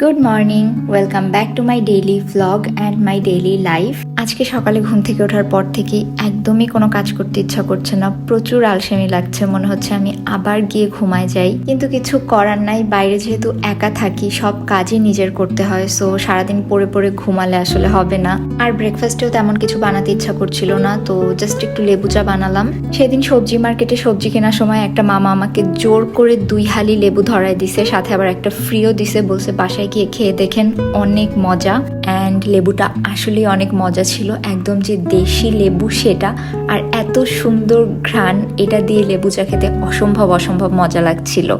Good morning welcome back to my daily vlog and my daily life আজকে সকালে ঘুম থেকে ওঠার পর থেকে একদমই কোনো কাজ করতে ইচ্ছা করছে না। প্রচুর আলসেমি লাগছে। মনে হচ্ছে আমি আবার গিয়ে ঘুমায় যাই। কিন্তু কিছু করার নাই। বাইরে যেহেতু একা থাকি, সব কাজই নিজের করতে হয়। সো সারাদিন পরে পরে ঘুমালে আসলে হবে না। আর ব্রেকফাস্টেও তেমন কিছু বানাতে ইচ্ছা করছিল না। তো জাস্ট একটু লেবু চা বানালাম। সেদিন সবজি মার্কেটে সবজি কেনার সময় একটা মামা আমাকে জোর করে দুই হালি লেবু ধরায় দিছে। সাথে আবার একটা ফ্রিও দিছে। বলছে, বাসায় গিয়ে খেয়ে দেখেন অনেক মজা অ্যান্ড লেবুটা আসলেই অনেক মজা ছিল। একদম যে দেশি লেবু সেটা আর এত সুন্দর ঘ্রাণ, এটা দিয়ে লেবু চা খেতে অসম্ভব অসম্ভব মজা লাগছিল।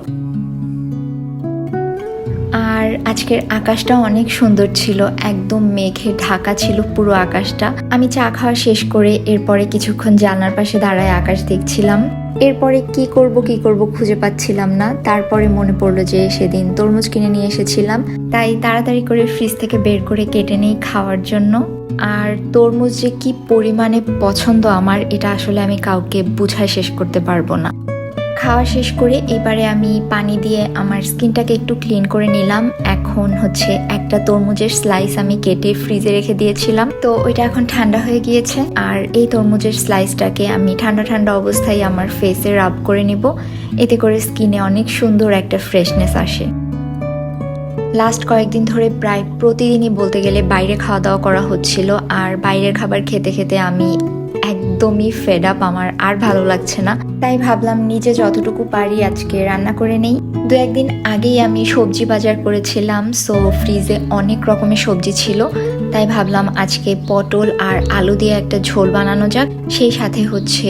আর আজকের আকাশটা অনেক সুন্দর ছিল, একদম মেঘে ঢাকা ছিল পুরো আকাশটা। আমি চা খাওয়া শেষ করে এরপরে কিছুক্ষণ জানলার পাশে দাঁড়ায় আকাশ দেখছিলাম। এরপরে কি করব কি করব খুঁজে পাচ্ছিলাম না। তারপরে মনে পড়ল যে সেদিন তরমুজ কিনে নিয়ে এসেছিলাম। তাই তাড়াতাড়ি করে ফ্রিজ থেকে বের করে কেটে নেই খাওয়ার জন্য। আর তরমুজ যে কি পরিমাণে পছন্দ আমার, এটা আসলে আমি কাউকে বুঝায় শেষ করতে পারব না। খাওয়া শেষ করে এবারে আমি পানি দিয়ে আমার স্কিনটাকে একটু ক্লিন করে নিলাম। এখন হচ্ছে একটা তরমুজের স্লাইস আমি কেটে ফ্রিজে রেখে দিয়েছিলাম। তো ওইটা এখন ঠান্ডা হয়ে গিয়েছে। আর এই তরমুজের স্লাইসটাকে আমি ঠান্ডা ঠান্ডা অবস্থায় আমার ফেসে রাব করে নিব। এতে করে স্কিনে অনেক সুন্দর একটা ফ্রেশনেস আসে। লাস্ট কয়েকদিন ধরে প্রায় প্রতিদিনই বলতে গেলে বাইরে খাওয়া দাওয়া করা হচ্ছিল। আর বাইরের খাবার খেতে খেতে আমি একদমই ফেড আপ আমার, আর ভালো লাগছে না। তাই ভাবলাম নিজে যতটুকু পারি আজকে রান্না করে নেই। দু একদিন আগেই আমি সবজি বাজার করেছিলাম সো ফ্রিজে অনেক রকমের সবজি ছিল। তাই ভাবলাম আজকে পটল আর আলু দিয়ে একটা ঝোল বানানো যাক। সেই সাথে হচ্ছে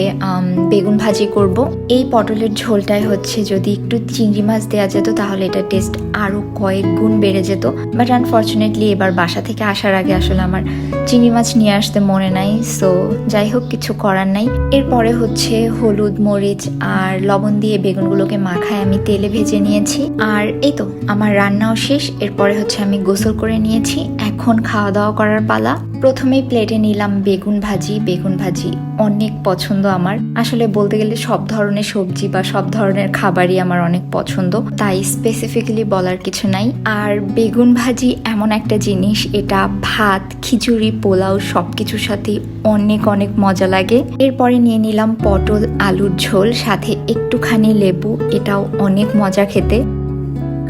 বেগুন ভাজি করব। এই পটলের ঝোলটায় হচ্ছে যদি একটু চিংড়ি মাছ দেওয়া যেত, তাহলে এটা টেস্ট আরও কয়েক গুণ বেড়ে যেত। বাট আনফর্চুনেটলি এবার বাসা থেকে আসার আগে আসলে আমার চিংড়ি মাছ নিয়ে আসতে মনে নাই সো যাই হোক, কিছু করার নাই। এরপরে হচ্ছে হলুদ, মরিচ আর লবণ দিয়ে বেগুনগুলোকে মাখায় আমি তেলে ভেজে নিয়েছি। আর এই তো, আমার রান্নাও শেষ। এরপরে হচ্ছে আমি গোসল করে নিয়েছি। এখন খাওয়া দাওয়া করার পালা। প্রথমেই প্লেটে নিলাম বেগুন ভাজি। বেগুন ভাজি অনেক পছন্দ আমার। আসলে বলতে গেলে সব ধরনের সবজি বা সব ধরনের খাবারই আমার অনেক পছন্দ। তাই স্পেসিফিক্যালি বলার কিছু নাই। আর বেগুন ভাজি এমন একটা জিনিস, এটা ভাত, খিচুড়ি, পোলাও সব কিছুর সাথে অনেক অনেক মজা লাগে। এরপরে নিয়ে নিলাম পটল, আলুর ঝোল, সাথে একটুখানি লেবু, এটাও অনেক মজা খেতে।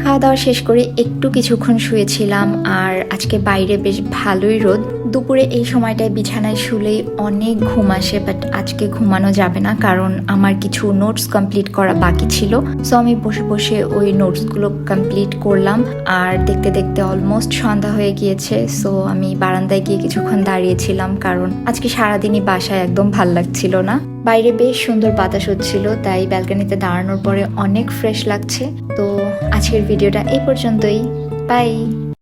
খাওয়া দাওয়া শেষ করে একটু কিছুক্ষণ শুয়েছিলাম আর আজকে বাইরে বেশ ভালোই রোদ। দুপুরে এই সময়টায় বিছানায় শুলেই অনেক ঘুম আসে বাট আজকে ঘুমানো যাবে না কারণ আমার কিছু নোটস কমপ্লিট করা বাকি ছিল। সো আমি বসে বসে ওই নোটসগুলো কমপ্লিট করলাম আর দেখতে দেখতে অলমোস্ট সন্ধ্যা হয়ে গিয়েছে। সো আমি বারান্দায় গিয়ে কিছুক্ষণ দাঁড়িয়েছিলাম কারণ আজকে সারাদিনই বাসায় একদম ভালো লাগছিল না। বাইরে বেশ সুন্দর বাতাস হচ্ছিল, তাই ব্যালকানিতে দাঁড়ানোর পরে অনেক ফ্রেশ লাগছে। তো আজকের ভিডিওটা এই পর্যন্তই। বাই